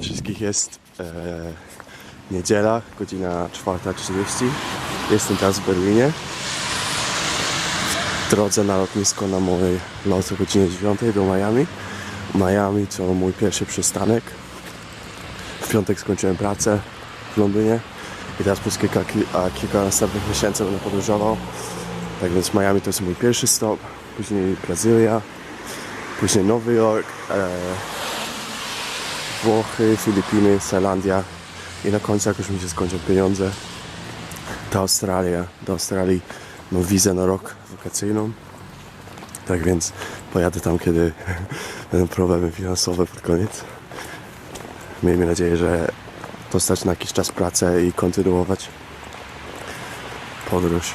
Wszystkich, jest e, niedziela, godzina 4.30. Jestem teraz w Berlinie. W drodze na lotnisko na mój lot o godzinie 9 do Miami. Miami to mój pierwszy przystanek. W piątek skończyłem pracę w Londynie i teraz przez kilka, ki- a kilka następnych miesięcy będę podróżował. Tak więc Miami to jest mój pierwszy stop, później Brazylia, później Nowy Jork, e, Włochy, Filipiny, Zelandia i na końcu jak już mi się skończą pieniądze to Australia. Do Australii mam wizę na rok wakacyjną. Tak więc pojadę tam, kiedy będą problemy finansowe pod koniec. Miejmy nadzieję, że dostać na jakiś czas pracę i kontynuować podróż.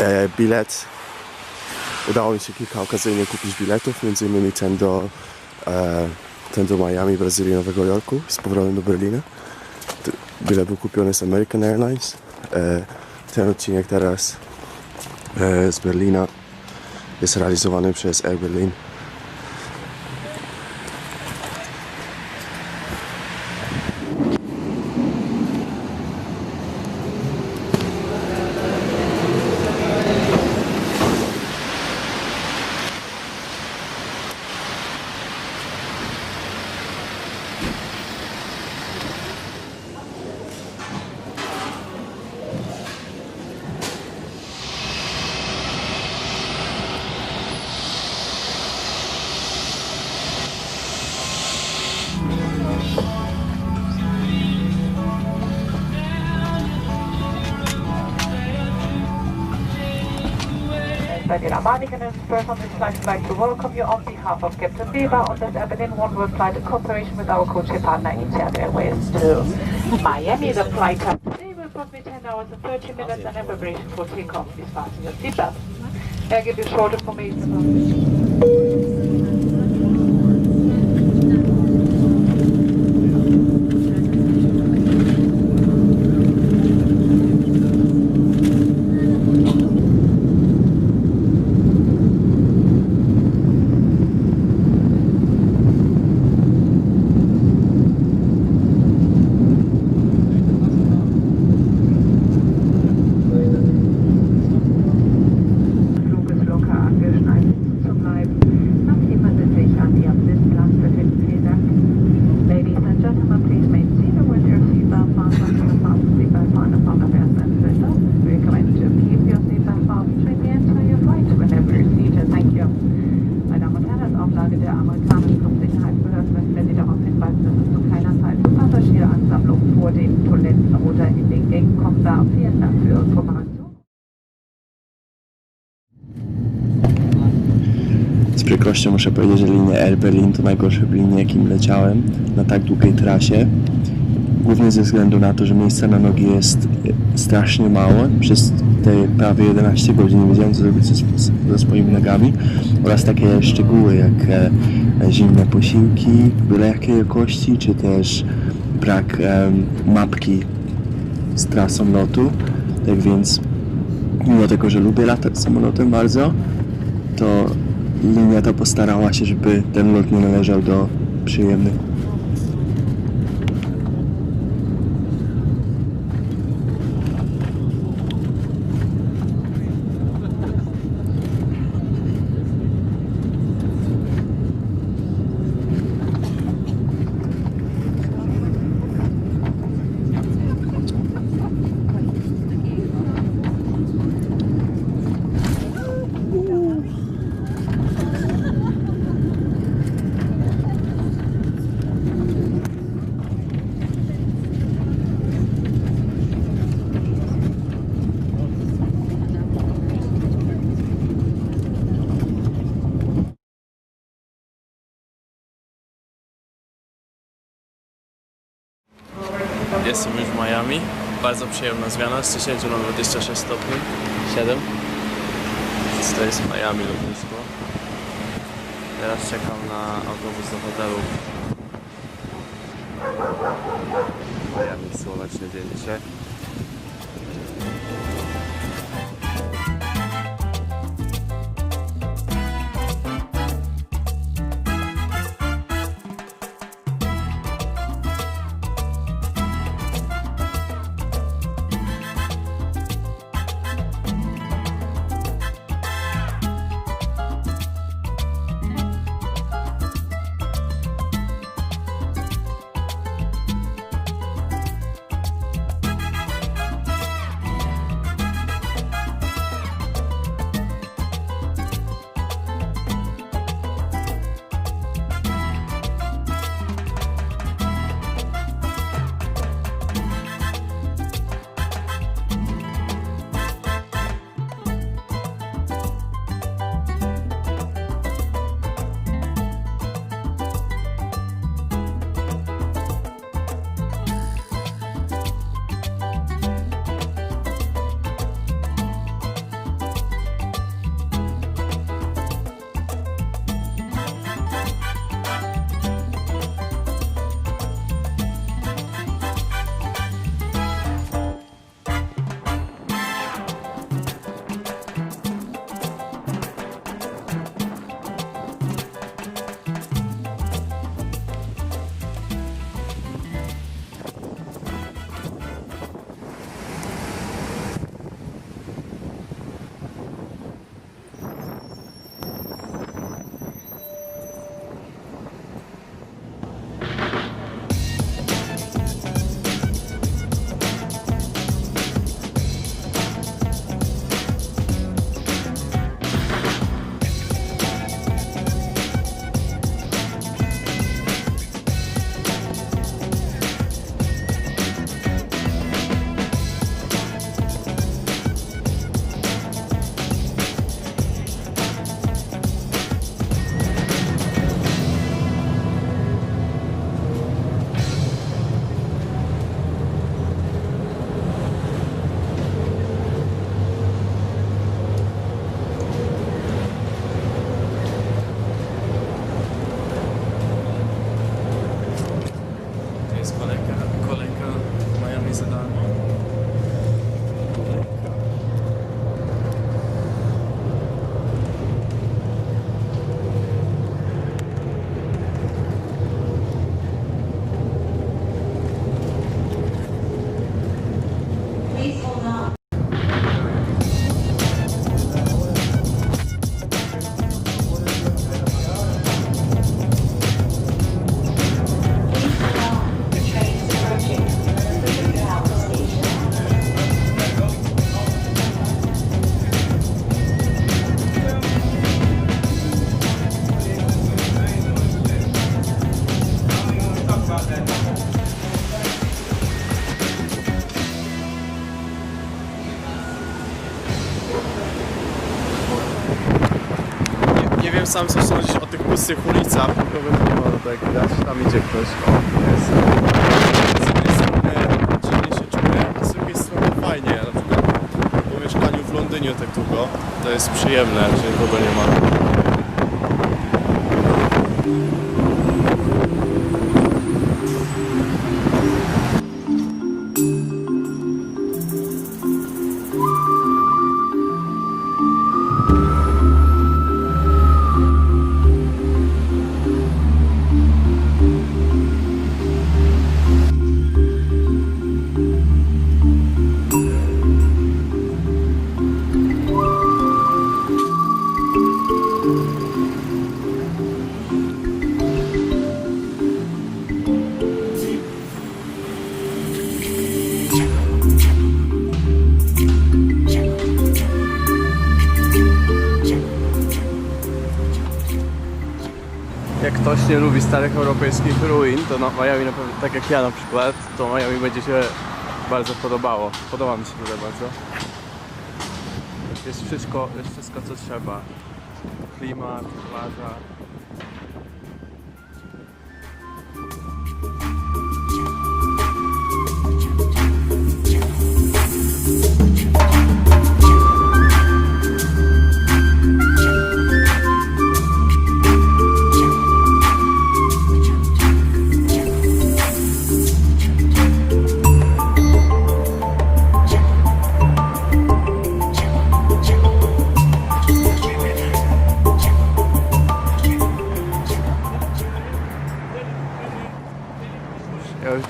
E, bilet. Udało mi się kilka okazyjnie kupić biletów, między innymi ten do e, ten do Miami, Brazylii, Nowego Jorku z powrotem do Berlina. Bilet był kupiony z American Airlines. E, ten odcinek teraz e, z Berlina jest realizowany przez Air Berlin. Manningen Express on this flight would like to welcome you on behalf of Captain Weber on this Berlin One-World flight in cooperation with our co-chair partner Etihad Airways to Miami. The flight today will probably 10 hours and 30 minutes and in preparation for takeoff. Please fasten your seatbelt. I'll give you short information Z przykrością muszę powiedzieć, że linia Air Berlin to najgorsze linie, jakim leciałem na tak długiej trasie. Głównie ze względu na to, że miejsca na nogi jest e, strasznie mało. Przez te prawie 11 godzin nie wiedziałem, co zrobić ze, swoimi nogami. Oraz takie szczegóły jak e, e, zimne posiłki, byle jakiej jakości, czy też brak em, mapki z trasą lotu. Tak więc, mimo tego, że lubię latać samolotem bardzo, to linia ta postarała się, żeby ten lot nie należał do przyjemnych. Jestem już w Miami. Bardzo przyjemna zmiana z 10 na 26 stopni. 7. Więc to jest Miami lotnisko. Teraz czekam na autobus do hotelu. Miami słoneczny dzień dzisiaj. Sam co sądzisz o tych pustych ulicach, tylko wygląda to jak widać, tam idzie ktoś. O, jest. Z jednej strony dziwnie się czuję, a z drugiej strony fajnie. Na przykład po mieszkaniu w Londynie tak długo, to jest przyjemne, że nikogo nie ma. Starych europejskich ruin, to na Miami pewno, tak jak ja na przykład, to Miami będzie się bardzo podobało. Podoba mi się tutaj bardzo. Jest wszystko, jest wszystko co trzeba. Klimat, plaża.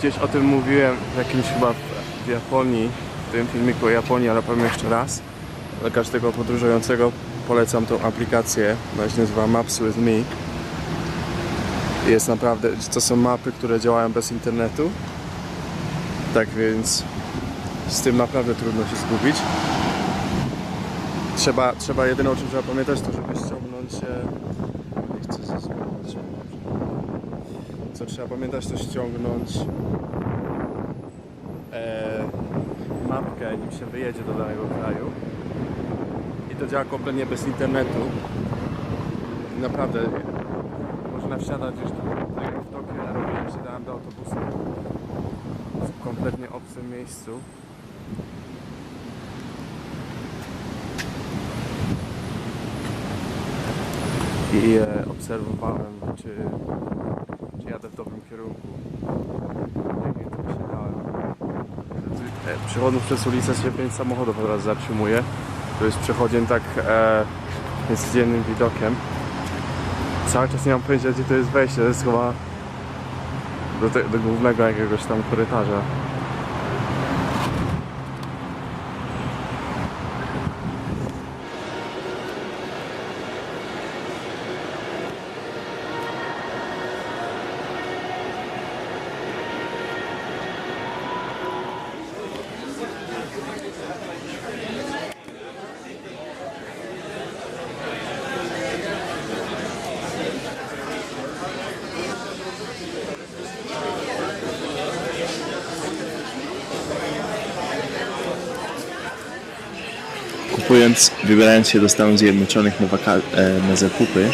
Gdzieś o tym mówiłem w jakimś chyba w, Japonii, w tym filmiku o Japonii, ale powiem jeszcze raz. Dla każdego podróżującego polecam tą aplikację, ona się nazywa Maps with Me. Jest naprawdę, to są mapy, które działają bez internetu. Tak więc z tym naprawdę trudno się zgubić. Trzeba, trzeba o czym trzeba pamiętać to, żeby ściągnąć e, nie chcę trzeba pamiętać to ściągnąć e, mapkę nim się wyjedzie do danego kraju. I to działa kompletnie bez internetu. I naprawdę można wsiadać gdzieś tam tak w Tokio ja robiłem, wsiadałem do autobusu w kompletnie obcym miejscu. I e, obserwowałem czy czy jadę w dobrym kierunku. Jak to myślałem. Przechodząc przez ulicę się pięć samochodów od razu zatrzymuje. To jest przechodziem tak e, niecodziennym widokiem. Cały czas nie mam pojęcia gdzie to jest wejście, to jest chyba do, te, do głównego jakiegoś tam korytarza. Kupując, wybierając się do Stanów Zjednoczonych na, waka- e, na zakupy,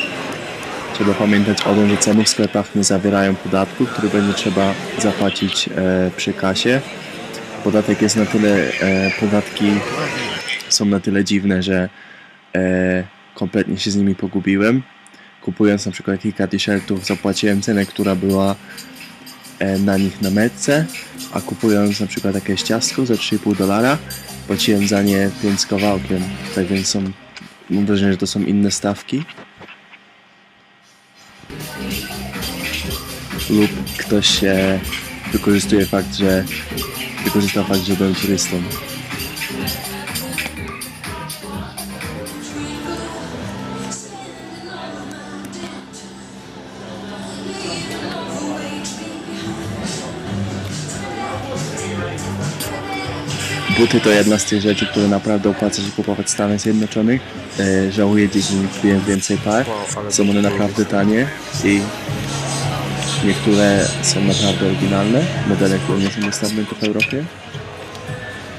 trzeba pamiętać o tym, że ceny w sklepach nie zawierają podatku, który będzie trzeba zapłacić e, przy kasie. Podatek jest na tyle, e, podatki są na tyle dziwne, że kompletnie się z nimi pogubiłem. Kupując na przykład kilka t-shirtów, zapłaciłem cenę, która była na nich na metce, a kupując na przykład jakieś ciastko za 3,5 dolara, płaciłem za nie 5 z kawałkiem. Tak więc są, mam wrażenie, że to są inne stawki. Lub ktoś się wykorzystuje fakt, że wykorzysta fakt, że byłem turystą. Buty to jedna z tych rzeczy, które naprawdę opłaca się kupować w Stanach Zjednoczonych. E, żałuję, gdzieś nie kupiłem więcej par. Są one naprawdę tanie i niektóre są naprawdę oryginalne. Modele, które nie są dostępne tu w Europie.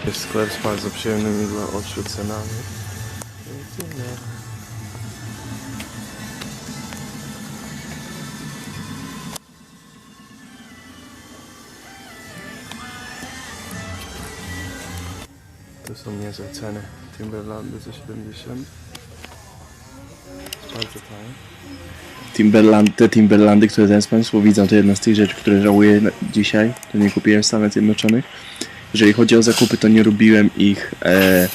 Jest sklep z bardzo przyjemnymi dla oczu cenami. Są niezłe ceny. Timberlandy za 70. Bardzo fajne. Timberland, te Timberlandy, które teraz Państwo widzą, to jedna z tych rzeczy, które żałuję dzisiaj, to nie kupiłem w Stanach Zjednoczonych. Jeżeli chodzi o zakupy, to nie robiłem ich e,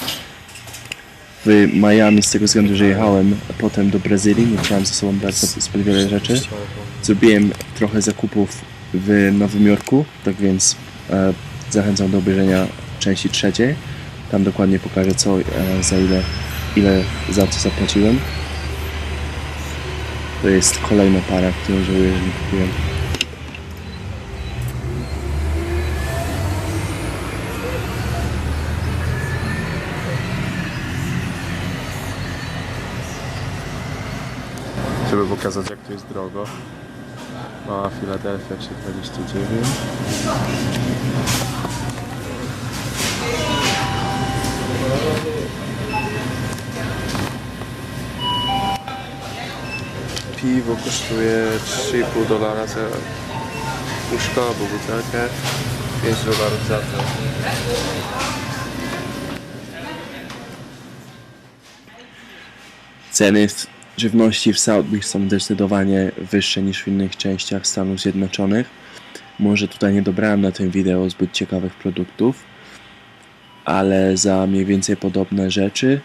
w Miami z tego względu, że jechałem potem do Brazylii, nie chciałem ze sobą brać zbyt wiele rzeczy. Zrobiłem trochę zakupów w Nowym Jorku, tak więc e, zachęcam do obejrzenia części trzeciej. Tam dokładnie pokażę co, e, za ile, ile za co zapłaciłem. To jest kolejna para, którą żałuję, że nie kupiłem. Żeby pokazać jak to jest drogo. Mała Filadelfia 329. Piwo kosztuje 3,5 dolara za puszko albo butelkę. 5 dolarów za to. Ceny żywności w South Beach są zdecydowanie wyższe niż w innych częściach Stanów Zjednoczonych. Może tutaj nie dobrałem na tym wideo zbyt ciekawych produktów, ale za mniej więcej podobne rzeczy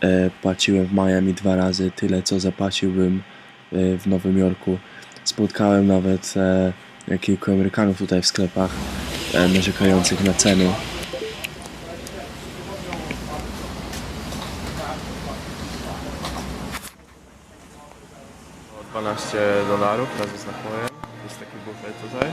e, płaciłem w Miami dwa razy tyle, co zapłaciłbym e, w Nowym Jorku. Spotkałem nawet e, kilku Amerykanów tutaj w sklepach narzekających na ceny. O 12 dolarów razem z napojem. Jest taki bufet tutaj.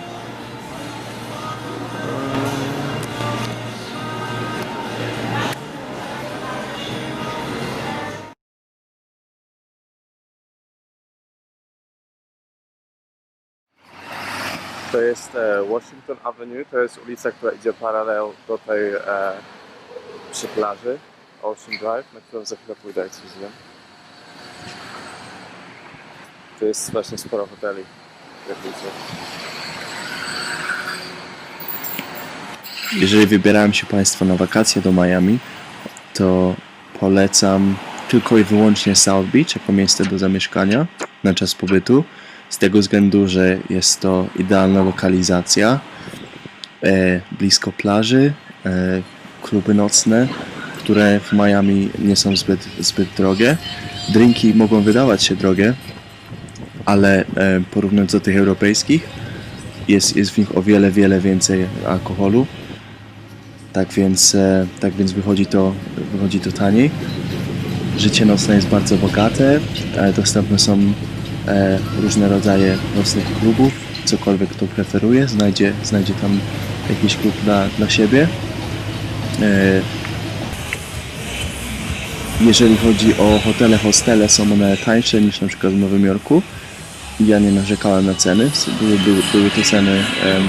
To jest e, Washington Avenue, to jest ulica, która idzie paralel do tej e, przy plaży Ocean Drive, na którą za chwilę pójdę, coś zjem. To jest właśnie sporo hoteli, jak widzicie. Jeżeli wybierają się Państwo na wakacje do Miami, to polecam tylko i wyłącznie South Beach jako miejsce do zamieszkania na czas pobytu. Z tego względu, że jest to idealna lokalizacja, e, blisko plaży, e, kluby nocne, które w Miami nie są zbyt, zbyt drogie. Drinki mogą wydawać się drogie, ale e, porównując do tych europejskich, jest, jest w nich o wiele, wiele więcej alkoholu. Tak więc, e, tak więc wychodzi, to, wychodzi to taniej. Życie nocne jest bardzo bogate. E, dostępne są różne rodzaje nocnych klubów. Cokolwiek kto preferuje, znajdzie, znajdzie tam jakiś klub dla, dla siebie. E, jeżeli chodzi o hotele, hostele, są one tańsze niż na przykład w Nowym Jorku. Ja nie narzekałem na ceny. Były, były, były to ceny em,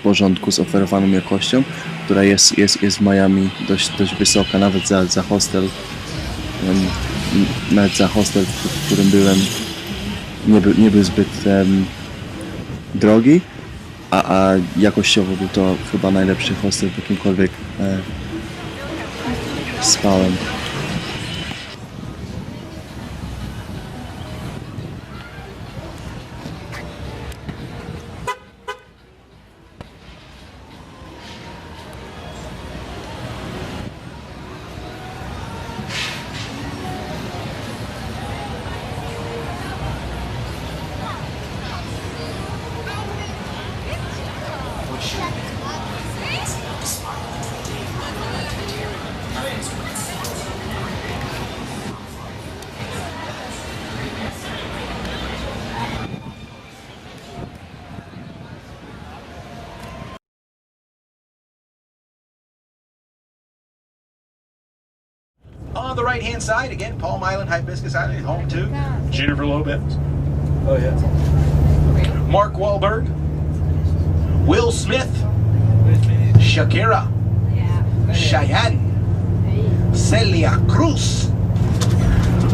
w porządku z oferowaną jakością, która jest, jest, jest w Miami dość, dość wysoka, nawet za, za hostel. em, m, nawet za hostel, w, którym byłem, nie był, nie był zbyt em, drogi, a, a jakościowo był to chyba najlepszy hostel, w jakimkolwiek e, spałem. Right hand side, again, Palm Island, Hibiscus Island, home to Jennifer Lopez, Oh yeah. Mark Wahlberg, Will Smith, Shakira, Cheyenne, Celia Cruz,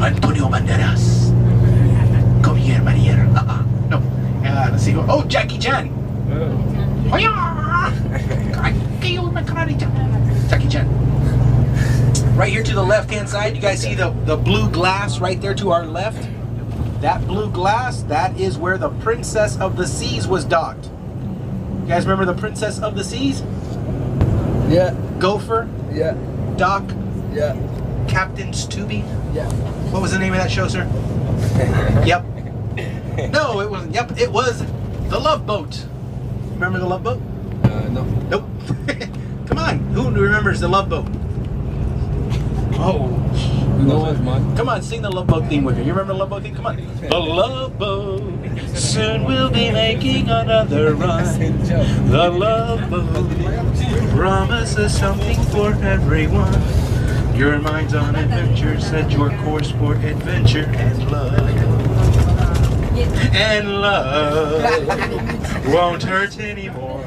Antonio Banderas, Javier Marier, uh-uh, no, uh, let's see, oh, Jackie Chan. Hiya! Ay, kayo na karari dyan. Jackie Chan. Right here to the left hand side, you guys see the, the blue glass right there to our left? That blue glass, that is where the Princess of the Seas was docked. You guys remember the Princess of the Seas? Yeah, Gopher, yeah, Doc, yeah, Captain Stubby. yeah. What was the name of that show, sir? yep. No, it wasn't. Yep, it was The Love Boat. Remember The Love Boat? Uh, no. Nope. Come on, who remembers The Love Boat? Oh, No one's mine. come on, sing the Love Boat theme with me. You remember the Love Boat theme? Come on. The Love Boat. Soon we'll be making another run. The Love Boat promises something for everyone. Your mind's on adventure, set your course for adventure and love. And love won't hurt anymore.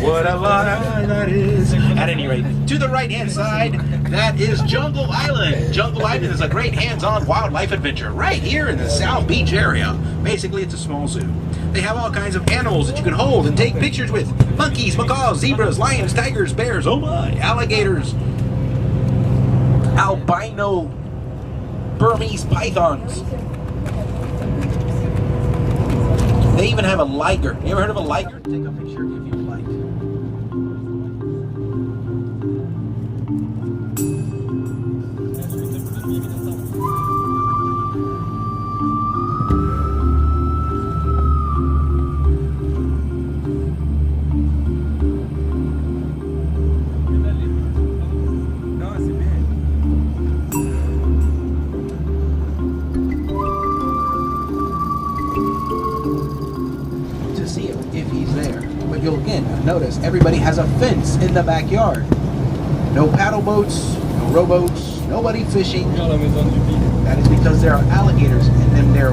What a lie that is. At any rate, to the right hand side, that is Jungle Island. Jungle Island is a great hands on wildlife adventure right here in the South Beach area. Basically, it's a small zoo. They have all kinds of animals that you can hold and take pictures with monkeys, macaws, zebras, lions, tigers, bears, oh my, alligators, albino Burmese pythons. They even have a liger. You ever heard of a liger? Take a picture if you'd like. Notice everybody has a fence in the backyard. No paddle boats, no rowboats, nobody fishing. That is because there are alligators in them their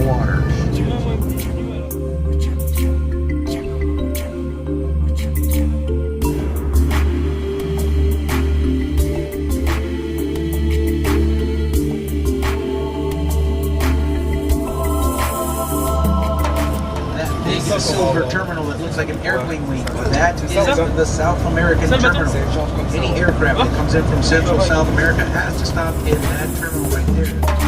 big silver terminal like an airplane wing. That is the South American terminal. Any aircraft that comes in from Central South America has to stop in that terminal right there.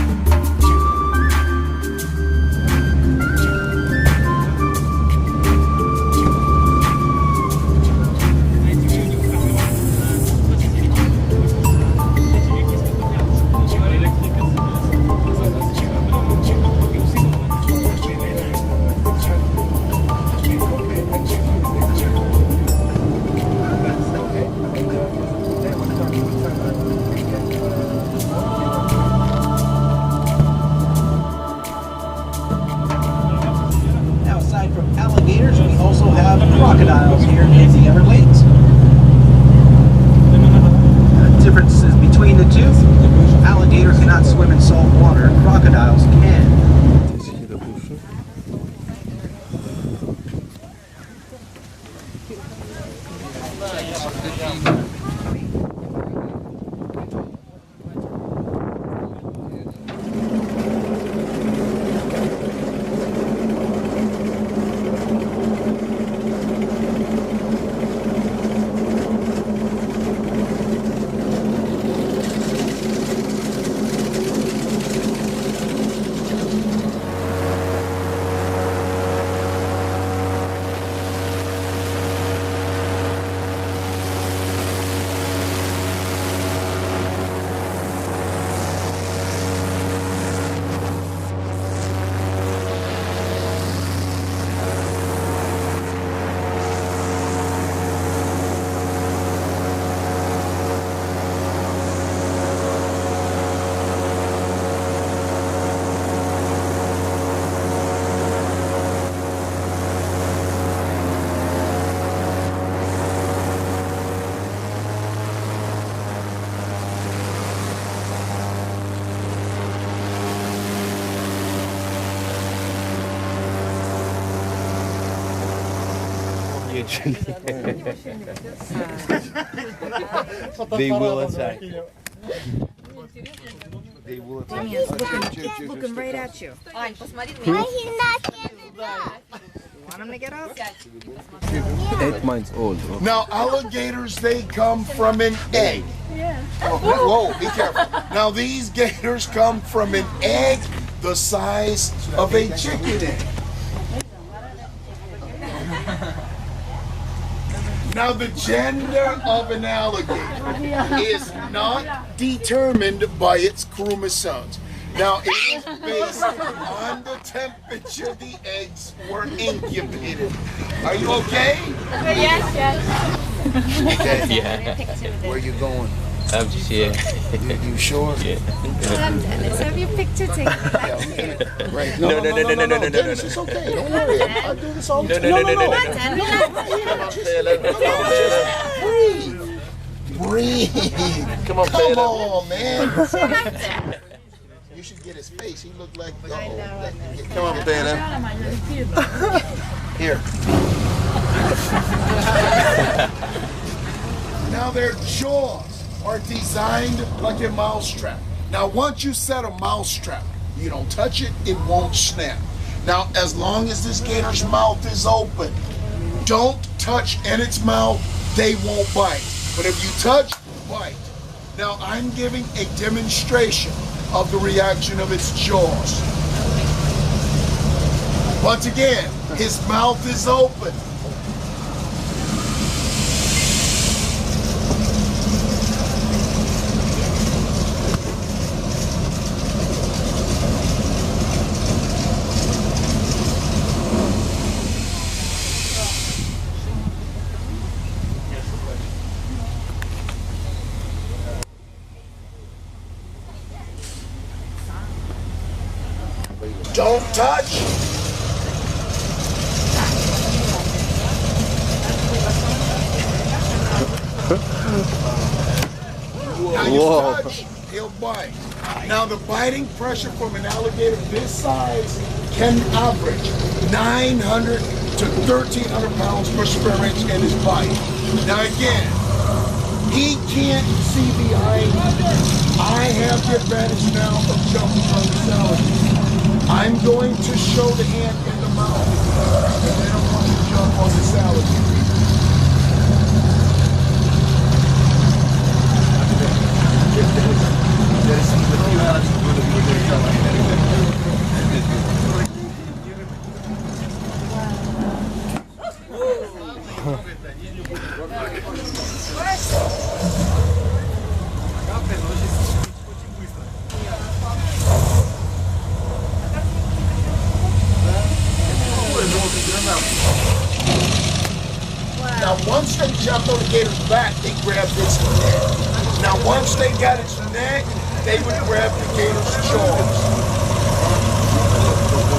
Crocodiles here in the Everglades. The differences between the two alligators cannot swim in salt water, crocodiles can. They will attack. Looking right at you. Ань, посмотри на меня. Want him to get up? Eight months old. Now, alligators, they come from an egg. Whoa, be careful. Now these gators come from an egg the size of a chicken egg. Now the gender of an alligator is not determined by its chromosomes. Now it is based on the temperature the eggs were incubated. Are you okay? Yes, yes. Okay. Yeah. Where you going? I'm just here. You, you sure? Yeah. Let's have your picture taken. Right. No, no, no, no, no, no, no, no, Dennis, no. it's okay. Don't worry. I, I do this all the No, time. no, no, no, no, no. Breathe. Breathe. Come on, Come Taylor. on, man. You should get his face. He looked like. Uh-oh. Come on, Taylor. Here. now their jaws are designed like a mousetrap. Now once you set a mousetrap, you don't touch it, it won't snap. Now as long as this gator's mouth is open, don't touch in its mouth, they won't bite. But if you touch, bite. Now I'm giving a demonstration of the reaction of its jaws. Once again, his mouth is open. Touch. Now you Whoa. touch, he'll bite. Now the biting pressure from an alligator this size can average 900 to 1300 pounds per square inch in his bite. Now again, he can't see behind me. I have the advantage now of jumping on this alligator. I'm going to show the hand in the mouth. They don't want to jump on this alligator. Now, once they jumped on the gator's back, they grabbed its neck. Now, once they got its neck, they would grab the gator's jaws.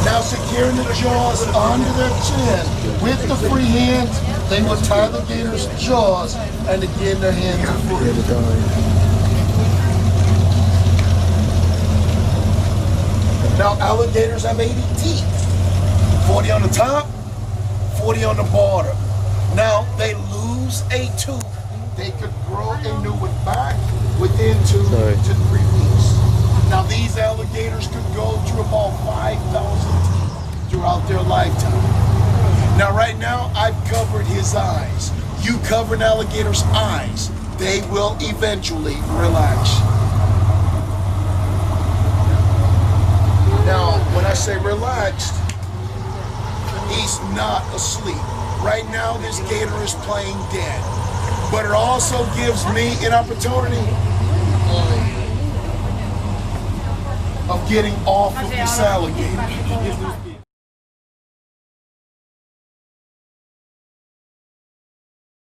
Now, securing the jaws onto their chin with the free hands, they would tie the gator's jaws, and again, their hands are free. Now, alligators have 80 teeth 40 on the top, 40 on the bottom. Now they lose a tooth. They could grow a new one back within two Sorry. to three weeks. Now these alligators could go through about 5,000 teeth throughout their lifetime. Now right now I've covered his eyes. You cover an alligator's eyes. They will eventually relax. Now when I say relaxed, he's not asleep. Right now, this gator is playing dead. But it also gives me an opportunity of getting off of this alligator.